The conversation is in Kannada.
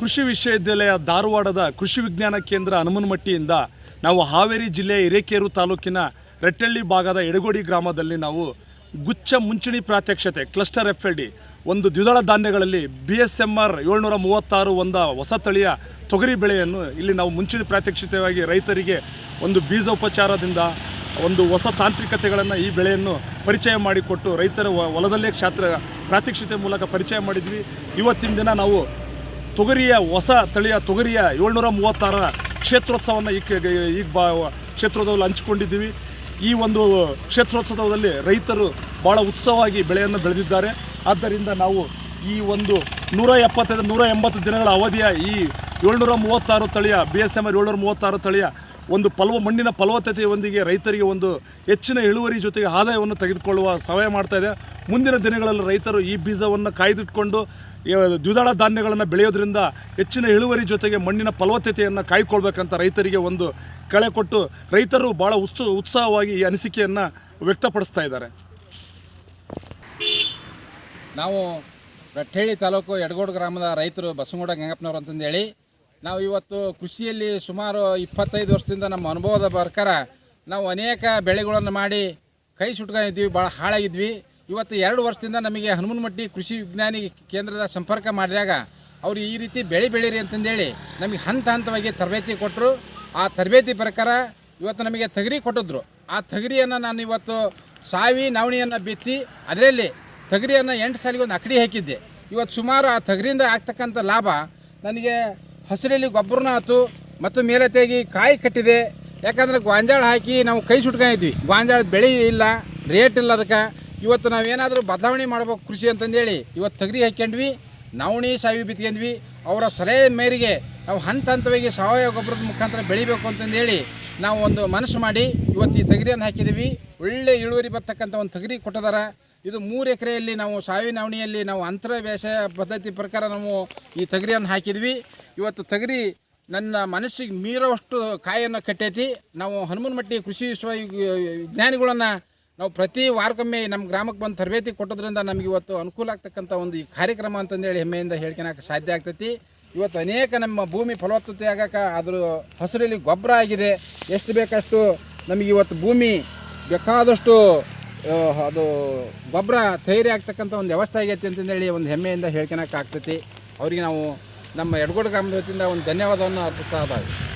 ಕೃಷಿ ವಿಶ್ವವಿದ್ಯಾಲಯ ಧಾರವಾಡದ ಕೃಷಿ ವಿಜ್ಞಾನ ಕೇಂದ್ರ ಹನುಮನಮಟ್ಟಿಯಿಂದ ನಾವು ಹಾವೇರಿ ಜಿಲ್ಲೆಯ ಹಿರೇಕೇರು ತಾಲೂಕಿನ ರೆಟ್ಟಳ್ಳಿ ಭಾಗದ ಎಡಗೋಡಿ ಗ್ರಾಮದಲ್ಲಿ ನಾವು ಗುಚ್ಛ ಮುಂಚೂಣಿ ಪ್ರಾತ್ಯಕ್ಷತೆ, ಕ್ಲಸ್ಟರ್ ಎಫ್ ಎಲ್ ಡಿ ಒಂದು ದ್ವಿದಳ ಧಾನ್ಯಗಳಲ್ಲಿ ಬಿ ಎಸ್ ಎಂ ಆರ್ ಏಳ್ನೂರ ಮೂವತ್ತಾರು ಒಂದು ಹೊಸ ತಳಿಯ ತೊಗರಿ ಬೆಳೆಯನ್ನು ಇಲ್ಲಿ ನಾವು ಮುಂಚೂಣಿ ಪ್ರಾತ್ಯಕ್ಷಿತವಾಗಿ ರೈತರಿಗೆ ಒಂದು ಬೀಜೋಪಚಾರದಿಂದ ಒಂದು ಹೊಸ ತಾಂತ್ರಿಕತೆಗಳನ್ನು ಈ ಬೆಳೆಯನ್ನು ಪರಿಚಯ ಮಾಡಿಕೊಟ್ಟು ರೈತರ ಹೊಲದಲ್ಲೇ ಕ್ಷೇತ್ರ ಪ್ರಾತ್ಯಕ್ಷಿತೆ ಮೂಲಕ ಪರಿಚಯ ಮಾಡಿದ್ವಿ. ಇವತ್ತಿನ ದಿನ ನಾವು ತೊಗರಿಯ ಹೊಸ ತಳಿಯ ತೊಗರಿಯ ಏಳ್ನೂರ ಮೂವತ್ತಾರರ ಕ್ಷೇತ್ರೋತ್ಸವವನ್ನು ಈಗ ಈಗ ಬಾ, ಕ್ಷೇತ್ರೋತ್ಸವದಲ್ಲಿ ಹಂಚಿಕೊಂಡಿದ್ದೀವಿ. ಈ ಒಂದು ಕ್ಷೇತ್ರೋತ್ಸವದಲ್ಲಿ ರೈತರು ಭಾಳ ಉತ್ಸವವಾಗಿ ಬೆಳೆಯನ್ನು ಬೆಳೆದಿದ್ದಾರೆ. ಆದ್ದರಿಂದ ನಾವು ಈ ಒಂದು ನೂರ ಎಪ್ಪತ್ತೈದು, ನೂರ ಎಂಬತ್ತು ದಿನಗಳ ಅವಧಿಯ ಈ ಏಳ್ನೂರ ಮೂವತ್ತಾರು ತಳಿಯ ಬಿ ಎಸ್ ಎಂ ಆರ್ ಏಳ್ನೂರ ಮೂವತ್ತಾರು ತಳಿಯ ಒಂದು ಫಲವ ಮಣ್ಣಿನ ಫಲವತ್ತತೆಯೊಂದಿಗೆ ರೈತರಿಗೆ ಒಂದು ಹೆಚ್ಚಿನ ಇಳುವರಿ ಜೊತೆಗೆ ಆದಾಯವನ್ನು ತೆಗೆದುಕೊಳ್ಳುವ ಸಹಾಯ ಮಾಡ್ತಾ ಇದೆ. ಮುಂದಿನ ದಿನಗಳಲ್ಲಿ ರೈತರು ಈ ಬೀಜವನ್ನು ಕಾಯ್ದಿಟ್ಕೊಂಡು ದ್ವಿದಳ ಧಾನ್ಯಗಳನ್ನು ಬೆಳೆಯೋದ್ರಿಂದ ಹೆಚ್ಚಿನ ಇಳುವರಿ ಜೊತೆಗೆ ಮಣ್ಣಿನ ಫಲವತ್ತತೆಯನ್ನು ಕಾಯ್ಕೊಳ್ಬೇಕಂತ ರೈತರಿಗೆ ಒಂದು ಕಳೆ ಕೊಟ್ಟು, ರೈತರು ಭಾಳ ಉತ್ಸ, ಉತ್ಸಾಹವಾಗಿ ಈ ಅನಿಸಿಕೆಯನ್ನು ವ್ಯಕ್ತಪಡಿಸ್ತಾ ಇದ್ದಾರೆ. ನಾವು ರಟ್ಟೇಳಿ ತಾಲೂಕು ಯಡಗೋಡು ಗ್ರಾಮದ ರೈತರು ಬಸವಗೌಡ ಗಂಗಪ್ಪನವ್ರು ಅಂತಂದೇಳಿ ನಾವು ಇವತ್ತು ಕೃಷಿಯಲ್ಲಿ ಸುಮಾರು ಇಪ್ಪತ್ತೈದು ವರ್ಷದಿಂದ ನಮ್ಮ ಅನುಭವದ ಪ್ರಕಾರ ನಾವು ಅನೇಕ ಬೆಳೆಗಳನ್ನು ಮಾಡಿ ಕೈ ಸುಟ್ಕೊಂಡಿದ್ವಿ ಭಾಳ ಹಾಳಾಗಿದ್ವಿ. ಇವತ್ತು ಎರಡು ವರ್ಷದಿಂದ ನಮಗೆ ಹನುಮನಮಟ್ಟಿ ಕೃಷಿ ವಿಜ್ಞಾನಿ ಕೇಂದ್ರದ ಸಂಪರ್ಕ ಮಾಡಿದಾಗ ಅವರು ಈ ರೀತಿ ಬೆಳೆ ಬೆಳೀರಿ ಅಂತಂದೇಳಿ ನಮಗೆ ಹಂತ ಹಂತವಾಗಿ ತರಬೇತಿ ಕೊಟ್ಟರು ಆ ತರಬೇತಿ ಪ್ರಕಾರ ಇವತ್ತು ನಮಗೆ ತಗರಿ ಕೊಟ್ಟಿದ್ರು. ಆ ತಗರಿಯನ್ನು ನಾನು ಇವತ್ತು ಸಾವಿ ನವಣಿಯನ್ನು ಬಿತ್ತಿ ಅದರಲ್ಲಿ ತಗರಿಯನ್ನು ಎಂಟು ಸಾಲಿಗೆ ಒಂದು ಅಕಡಿ ಹಾಕಿದ್ದೆ. ಇವತ್ತು ಸುಮಾರು ಆ ತಗರಿಯಿಂದ ಆಗ್ತಕ್ಕಂಥ ಲಾಭ ನನಗೆ ಹಸಿರಲ್ಲಿ ಗೊಬ್ಬರನೂ ಆಯ್ತು ಮತ್ತು ಮೇಲೆ ತೆಗಿ ಕಾಯಿ ಕಟ್ಟಿದೆ. ಯಾಕಂದ್ರೆ ಗೋಂಜಾಳ ಹಾಕಿ ನಾವು ಕೈ ಸುಟ್ಕೊಂಡಿದ್ವಿ. ಗೋಂಜಾಳ ಬೆಳೆ ಇಲ್ಲ ರೇಟ್ ಇಲ್ಲ ಅದಕ್ಕೆ. ಇವತ್ತು ನಾವೇನಾದರೂ ಬದಲಾವಣೆ ಮಾಡ್ಬೇಕು ಕೃಷಿ ಅಂತಂದೇಳಿ ಇವತ್ತು ತಗರಿ ಹಾಕ್ಯಂಡ್ವಿ, ನವಣಿ ಸಾವಿ ಬಿತ್ಕೊಂಡ್ವಿ ಅವರ ಸಲಹೆ ಮೇರೆಗೆ ನಾವು ಹಂತ ಹಂತವಾಗಿ ಸಾವಯವ ಗೊಬ್ಬರದ ಮುಖಾಂತರ ಬೆಳಿಬೇಕು ಅಂತಂದೇಳಿ ನಾವು ಒಂದು ಮನಸ್ಸು ಮಾಡಿ ಇವತ್ತು ಈ ತಗರಿಯನ್ನು ಹಾಕಿದ್ದೀವಿ. ಒಳ್ಳೆ ಇಳುವರಿ ಬರ್ತಕ್ಕಂಥ ಒಂದು ತಗರಿ ಕೊಟ್ಟದಾರ. ಇದು ಮೂರು ಎಕರೆಯಲ್ಲಿ ನಾವು ಸಾವಿ ನವಣಿಯಲ್ಲಿ ನಾವು ಅಂತರ ಬೇಸಾಯ ಪದ್ಧತಿ ಪ್ರಕಾರ ನಾವು ಈ ತಗರಿಯನ್ನು ಹಾಕಿದ್ವಿ ಇವತ್ತು ತಗರಿ ನನ್ನ ಮನಸ್ಸಿಗೆ ಮೀರೋಷ್ಟು ಕಾಯನ್ನು ಕಟ್ಟೈತಿ. ನಾವು ಹನುಮನಮಟ್ಟಿ ಕೃಷಿ ವಿಶ್ವ ವಿಜ್ಞಾನಿಗಳನ್ನು ನಾವು ಪ್ರತಿ ವಾರಕ್ಕೊಮ್ಮೆ ನಮ್ಮ ಗ್ರಾಮಕ್ಕೆ ಬಂದು ತರಬೇತಿ ಕೊಟ್ಟೋದ್ರಿಂದ ನಮಗೆ ಇವತ್ತು ಅನುಕೂಲ ಆಗ್ತಕ್ಕಂಥ ಒಂದು ಈ ಕಾರ್ಯಕ್ರಮ ಅಂತಂದೇಳಿ ಹೆಮ್ಮೆಯಿಂದ ಹೇಳ್ಕೊಳಕ್ಕೆ ಸಾಧ್ಯ ಆಗ್ತೈತಿ. ಇವತ್ತು ಅನೇಕ ನಮ್ಮ ಭೂಮಿ ಫಲವತ್ತತೆ ಆಗಕ್ಕೆ ಅದ್ರ ಹಸಿರಲ್ಲಿ ಗೊಬ್ಬರ ಆಗಿದೆ. ಎಷ್ಟು ಬೇಕಷ್ಟು ನಮಗೆ ಇವತ್ತು ಭೂಮಿ ಬೇಕಾದಷ್ಟು ಅದು ಗೊಬ್ಬರ ತಯಾರಿ ಆಗ್ತಕ್ಕಂಥ ಒಂದು ವ್ಯವಸ್ಥೆ ಆಗೈತಿ ಅಂತಂದೇಳಿ ಒಂದು ಹೆಮ್ಮೆಯಿಂದ ಹೇಳ್ಕೊಳಕ್ಕೆ ಆಗ್ತೈತಿ. ಅವರಿಗೆ ನಾವು ನಮ್ಮ ಎಡಗೋಡು ಗ್ರಾಮದ ವತಿಯಿಂದ ಒಂದು ಧನ್ಯವಾದವನ್ನು ಅರ್ಪಿಸ್ತಾ ಇದ್ದಾವೆ